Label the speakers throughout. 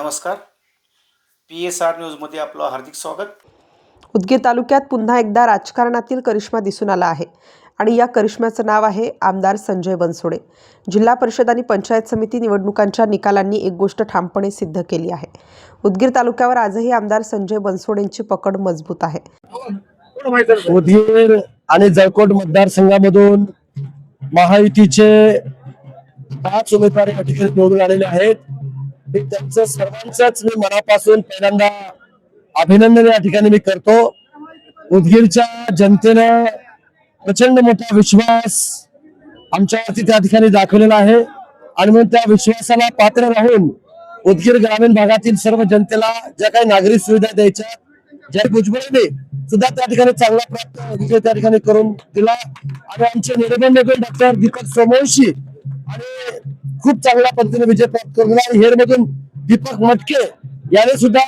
Speaker 1: नमस्कार. P S R न्यूजमध्ये आपलं हार्दिक स्वागत.
Speaker 2: उदगीर तालुक्यात पुन्हा एकदा राजकारणातील करिश्मा दिसून आला आहे आणि या करिश्म्याचं नाव आहे आमदार संजय बनसोडे. जिल्हा परिषद आणि पंचायत समिती निवडणुकांच्या निकालांनी एक गोष्ट ठामपणे सिद्ध केली आहे. उदगीर तालुक्यावर आजही आमदार संजय बनसोडेंची पकड मजबूत आहे.
Speaker 3: उदगीर आणि जळकोट मतदारसंघामधून महायुतीचे पाच उमेदवार या ठिकाणी निवडून आलेले आहेत. त्यांचं सर्वांचंच मी मनापासून पहिल्यांदा अभिनंदन या ठिकाणी मी करतो. उदगीरच्या जनतेनं प्रचंड मोठा विश्वास आमच्यावरती त्या ठिकाणी दाखवलेला आहे. आणि म्हणून त्या विश्वासाला पात्र राहून उदगीर ग्रामीण भागातील सर्व जनतेला ज्या काही नागरी सुविधा द्यायच्या ज्या भुजबळांनी सुद्धा त्या ठिकाणी चांगला प्राप्त त्या ठिकाणी करून दिला. आणि आमचे निर्बंध डॉक्टर दीपक सोमवंशी आणि खूप चांगल्या पद्धतीने विजय प्राप्त करून दिला आणि दीपक मटके याने सुद्धा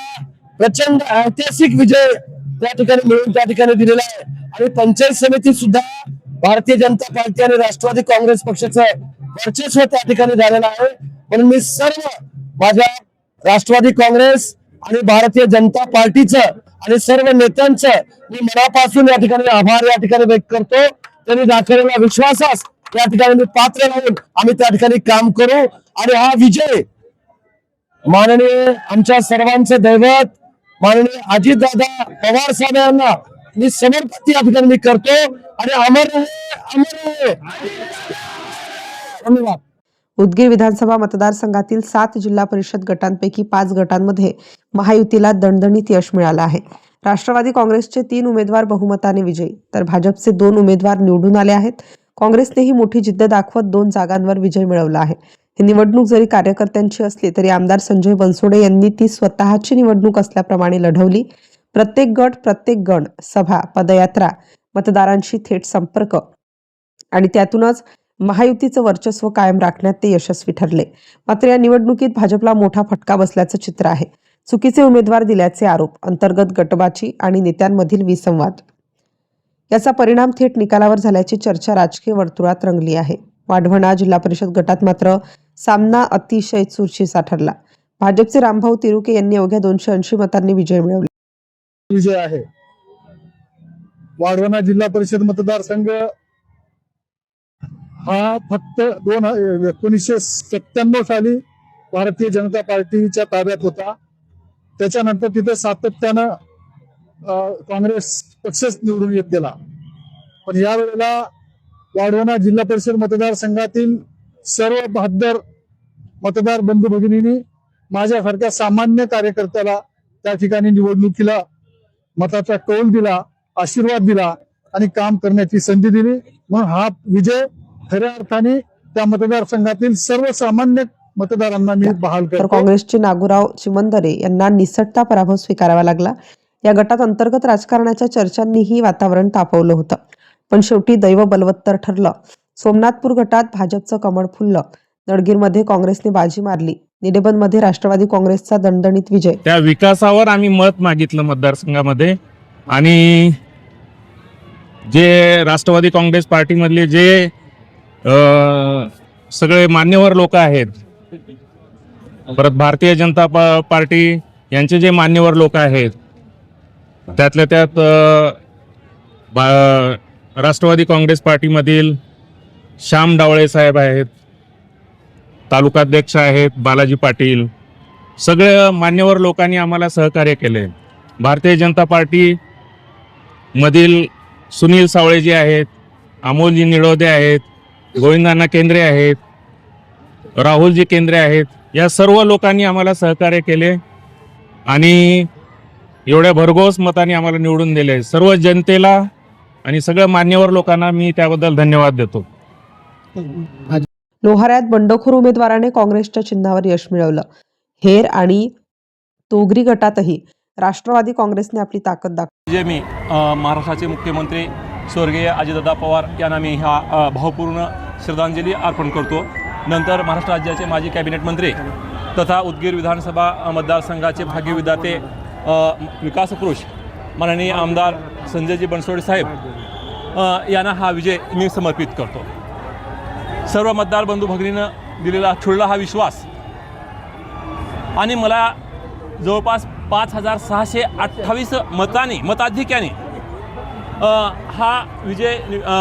Speaker 3: प्रचंड ऐतिहासिक विजय त्या ठिकाणी मिळून त्या ठिकाणी दिलेला आहे. आणि पंचायत समिती सुद्धा भारतीय जनता पार्टी आणि राष्ट्रवादी काँग्रेस पक्षाचं वर्चस्व त्या ठिकाणी झालेलं आहे. म्हणून मी सर्व माझ्या राष्ट्रवादी काँग्रेस आणि भारतीय जनता पार्टीचं आणि सर्व नेत्यांचं मी मनापासून या ठिकाणी आभार या ठिकाणी व्यक्त करतो. त्यांनी दाखवलेला विश्वासास या ठिकाणी मी पात्र राहून आम्ही त्या ठिकाणी काम करू. आणि हा विजय माननीय आमच्या सर्वांचे दैवत माननीय अजितदादा पवार साहेब यांना मी समर्पित या ठिकाणी मी करतो. आणि अमर अमर धन्यवाद.
Speaker 2: उदगीर विधानसभा मतदारसंघातील सात जिल्हा परिषद गटांपैकी पाच गटांमध्ये महायुतीला दणदणीत यश मिळालं आहे. राष्ट्रवादी काँग्रेसचे तीन उमेदवार बहुमताने विजयी तर भाजपचे दोन उमेदवार निवडून आले आहेत. काँग्रेसनेही मोठी जिद्द दाखवत दोन जागांवर विजय मिळवला आहे. ही निवडणूक जरी कार्यकर्त्यांची असली तरी आमदार संजय बनसोडे यांनी ती स्वतःची निवडणूक असल्याप्रमाणे लढवली. प्रत्येक गट प्रत्येक गण सभा पदयात्रा मतदारांशी थेट संपर्क आणि त्यातूनच महायुतीचं वर्चस्व कायम राखण्यात ते यशस्वी ठरले. मात्र या निवडणुकीत भाजपला मोठा फटका बसल्याचं चित्र आहे. चुकीचे उमेदवार दिल्याचे आरोप अंतर्गत गटबाची आणि नेत्यांमधील विसंवाद. याचा परिणाम थेट निकालावर झाल्याची चर्चा राजकीय वर्तुळात रंगली आहे. वाढवणा जिल्हा परिषद गटात मात्र सामना अतिशय चुरशीचा ठरला. भाजपचे रामभाऊ तिरुके यांनी अवघ्या दोनशे ऐंशी मतांनी विजय मिळवला.
Speaker 4: विजय आहे. वाढवणा जिल्हा परिषद मतदारसंघ हा फक्त दोन एकोणीसशे सत्त्याण्णव साली भारतीय जनता पार्टीच्या ताब्यात होता. त्याच्यानंतर तिथे सातत्यानं काँग्रेस पक्षच निवडून येत गेला. पण यावेळेला वाढवणा जिल्हा परिषद मतदारसंघातील सर्व बहादर मतदार बंधू भगिनींनी माझ्यासारख्या सामान्य कार्यकर्त्याला त्या ठिकाणी निवडणुकीला मताचा कौल दिला आशीर्वाद दिला आणि काम करण्याची संधी दिली. म्हणून हा विजय खऱ्या अर्थाने त्या मतदारसंघातील सर्वसामान्य मतदारांना मी बहाल करतो.
Speaker 2: काँग्रेसचे नागुराव चिमंदरे यांना निसटता पराभव स्वीकारावा लागला. या गटात अंतर्गत राजकारणाच्या चर्चांनीही वातावरण तापवलं होतं. पण शेवटी दैव बलवत्तर ठरलं. सोमनाथपूर गटात भाजपचं कमळ फुललं. नडगीरमध्ये काँग्रेसने बाजी मारली. निडेबंदमध्ये राष्ट्रवादी काँग्रेसचा दणदणीत विजय.
Speaker 5: त्या विकासावर आम्ही मत मागितलं मतदारसंघामध्ये. आणि जे राष्ट्रवादी काँग्रेस पार्टीमधले जे सगळे मान्यवर लोक आहेत परत भारतीय जनता पार्टी यांचे जे मान्यवर लोक आहेत त्यातल्या त्यात बा- राष्ट्रवादी काँग्रेस पार्टीमधील श्याम डावळे साहेब आहेत तालुकाध्यक्ष आहेत बालाजी पाटील सगळ्या मान्यवर लोकांनी आम्हाला सहकार्य केले भारतीय जनता पार्टी मधील सुनील सावळेजी आहेत अमोलजी निळोदे आहेत गोविंदांना केंद्रे आहेत राहुलजी केंद्रे आहेत या सर्व लोकांनी आम्हाला सहकार्य केले आणि एवढ्या भरघोस मताने आम्हाला निवडून दिले सर्व जनतेला आणि सगळ्या मान्यवर लोकांना मी त्याबद्दल धन्यवाद देतो.
Speaker 2: लोहाऱ्यात बंडखोर उमेदवाराने काँग्रेसच्या चिन्हावर यश मिळवलं. हेर आणि तोगरी गटातही राष्ट्रवादी काँग्रेसने आपली ताकद दाखवली.
Speaker 6: जे मी महाराष्ट्राचे मुख्यमंत्री स्वर्गीय अजितदादा पवार यांना मी हा अ, भावपूर्ण श्रद्धांजली अर्पण करतो. नंतर महाराष्ट्र राज्याचे माजी कॅबिनेट मंत्री तथा उदगीर विधानसभा मतदारसंघाचे भाग्यविधाते विकास पुरुष माननीय आमदार संजयजी बनसोडे साहेब यांना हा विजय मी समर्पित करतो. सर्व मतदार बंधू भगिनीनं दिलेला ठुळला हा विश्वास आणि मला जवळपास पाच हजार सहाशे अठ्ठावीस मतांनी मताधिक्याने हा विजय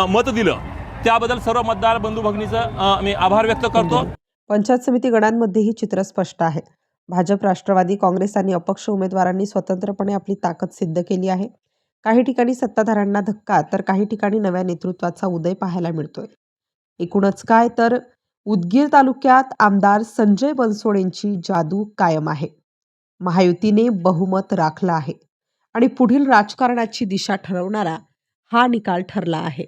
Speaker 6: मत दिलं. त्याबद्दल सर्व मतदार बंधू भगिनीचं मी आभार व्यक्त करतो.
Speaker 2: पंचायत समिती गणांमध्येही चित्र स्पष्ट आहे. भाजप राष्ट्रवादी काँग्रेस आणि अपक्ष उमेदवारांनी स्वतंत्रपणे आपली ताकद सिद्ध केली आहे. काही ठिकाणी सत्ताधाऱ्यांना धक्का तर काही ठिकाणी नव्या नेतृत्वाचा उदय पाहायला मिळतोय. एकूणच काय? तर उदगीर तालुक्यात आमदार संजय बनसोडेंची जादू कायम आहे. महायुतीने बहुमत राखलं आहे. आणि पुढील राजकारणाची दिशा ठरवणारा हा निकाल ठरला आहे.